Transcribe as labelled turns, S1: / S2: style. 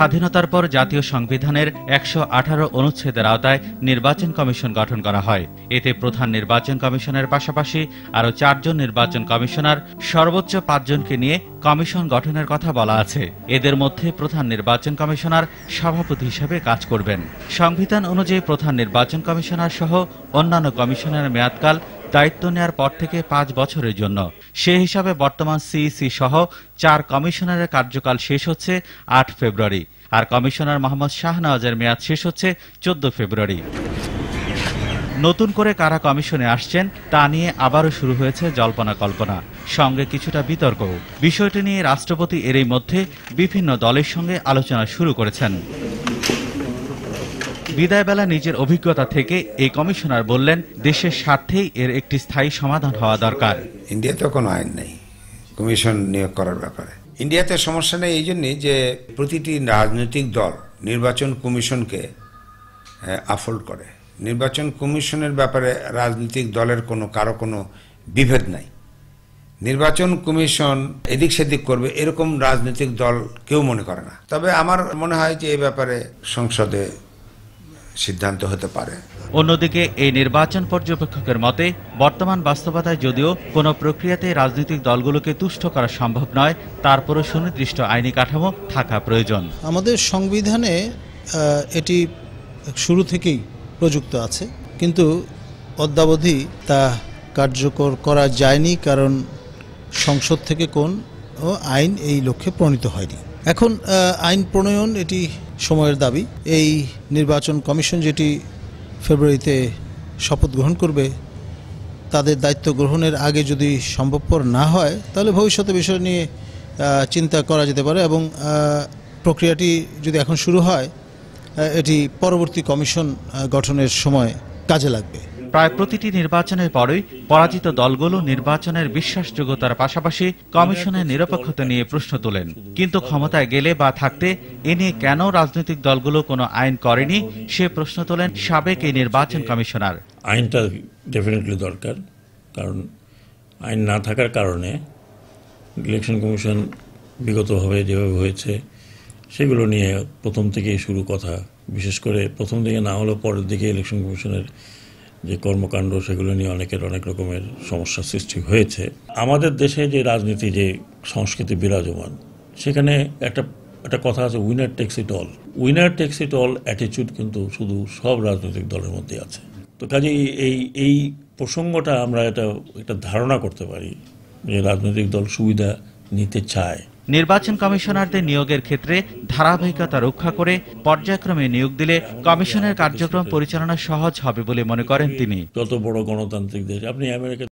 S1: স্বাধীনতার পর জাতীয় সংবিধানের একশো আঠারো অনুচ্ছেদের আওতায় নির্বাচন কমিশন গঠন করা হয়। এতে প্রধান নির্বাচন কমিশনের পাশাপাশি আরও চারজন নির্বাচন কমিশনার, সর্বোচ্চ পাঁচজনকে নিয়ে কমিশন গঠনের কথা বলা আছে। এদের মধ্যে প্রধান নির্বাচন কমিশনার সভাপতি হিসেবে কাজ করবেন। সংবিধান অনুযায়ী প্রধান নির্বাচন কমিশনার সহ অন্যান্য কমিশনের মেয়াদকাল দায়িত্ব নেওয়ার পর থেকে পাঁচ বছরের জন্য। সে হিসাবে বর্তমান সিইসি সহ চার কমিশনারের কার্যকাল শেষ হচ্ছে আট ফেব্রুয়ারি আর কমিশনার মোহাম্মদ শাহনওয়াজের মেয়াদ শেষ হচ্ছে চোদ্দ ফেব্রুয়ারি। নতুন করে কারা কমিশনে আসছেন তা নিয়ে আবারও শুরু হয়েছে জল্পনা কল্পনা। সঙ্গে কিছুটা বিতর্ক বিষয়টি নিয়ে রাষ্ট্রপতি এরই মধ্যে বিভিন্ন দলের সঙ্গে আলোচনা শুরু করেছেন। বিদায়বেলা নিজের অভিজ্ঞতা থেকে এই কমিশনার বললেন, দেশের স্বার্থেই এর একটি স্থায়ী সমাধান হওয়া দরকার।
S2: ইন্ডিয়াতে কোনো আইন নেই, কমিশন নিয়োগ করার ব্যাপারে। ইন্ডিয়াতে সমস্যা নেই এই জন্যই যে প্রতিটি রাজনৈতিক দল নির্বাচন কমিশনকে আফোল্ড করে। নির্বাচন কমিশনের ব্যাপারে রাজনৈতিক দলের কোনো, কারও কোনো বিভেদ নাই। নির্বাচন কমিশন এদিক সেদিক করবে, এরকম রাজনৈতিক দল কেউ মনে করে না। তবে আমার মনে হয় যে এই ব্যাপারে সংসদে সিদ্ধান্ত হতে পারে।
S1: অন্যদিকে এই নির্বাচন পর্যবেক্ষকের মতে বর্তমান বাস্তবতায় যদিও কোনো প্রক্রিয়াতে রাজনৈতিক দলগুলোকে তুষ্ট করা সম্ভব নয় তারপরও সুনির্দিষ্ট আইনি কাঠামো থাকা প্রয়োজন।
S3: আমাদের সংবিধানে এটি শুরু থেকেই প্রযুক্ত আছে কিন্তু অদ্যাবধি তা কার্যকর করা যায়নি কারণ সংসদ থেকে কোন ও আইন এই লক্ষ্যে প্রণীত হয়নি। এখন আইন প্রণয়ন এটি সময়ের দাবি। এই নির্বাচন কমিশন যেটি ফেব্রুয়ারিতে শপথ গ্রহণ করবে, তাদের দায়িত্ব গ্রহণের আগে যদি সম্ভবপর না হয়, তাহলে ভবিষ্যতে বিষয় নিয়ে চিন্তা করা যেতে পারে এবং প্রক্রিয়াটি যদি এখন শুরু হয় এটি পরবর্তী কমিশন গঠনের সময় কাজে লাগবে।
S1: প্রায় প্রতিটি নির্বাচনের পরই পরাজিত দলগুলো নির্বাচনের বিশ্বাসযোগ্যতার পাশাপাশি কমিশনের নিরপেক্ষতা নিয়ে প্রশ্ন তোলেন। কিন্তু ক্ষমতায় গেলে বা থাকতে এ নিয়ে কেন রাজনৈতিক দলগুলো কোনো আইন করেনি, সে প্রশ্ন তোলেন সাবেক এই নির্বাচন কমিশনার।
S4: আইনটা ডেফিনেটলি দরকার, কারণ আইন না থাকার কারণে ইলেকশন কমিশন বিগতভাবে যেভাবে হয়েছে, সেগুলো নিয়ে প্রথম থেকেই শুরু কথা। বিশেষ করে প্রথম দিকে না হলেও পরের দিকে ইলেকশন কমিশনের যে কর্মকাণ্ড, সেগুলো নিয়ে অনেকের অনেক রকমের সমস্যার সৃষ্টি হয়েছে। আমাদের দেশে যে রাজনীতি, যে সংস্কৃতি বিরাজমান, সেখানে একটা একটা কথা আছে winner takes it all winner takes it all অ্যাটিচিউড কিন্তু শুধু সব রাজনৈতিক দলের মধ্যে আছে। তো কাজেই এই এই প্রসঙ্গটা আমরা এটা একটা ধারণা করতে পারি যে রাজনৈতিক দল সুবিধা নিতে চায়।
S1: নির্বাচন কমিশনারদের নিয়োগের ক্ষেত্রে ধারাবাহিকতা রক্ষা করে পর্যায়ক্রমে নিয়োগ দিলে কমিশনের কার্যক্রম পরিচালনা সহজ হবে বলে মনে করেন তিনি।
S4: বড়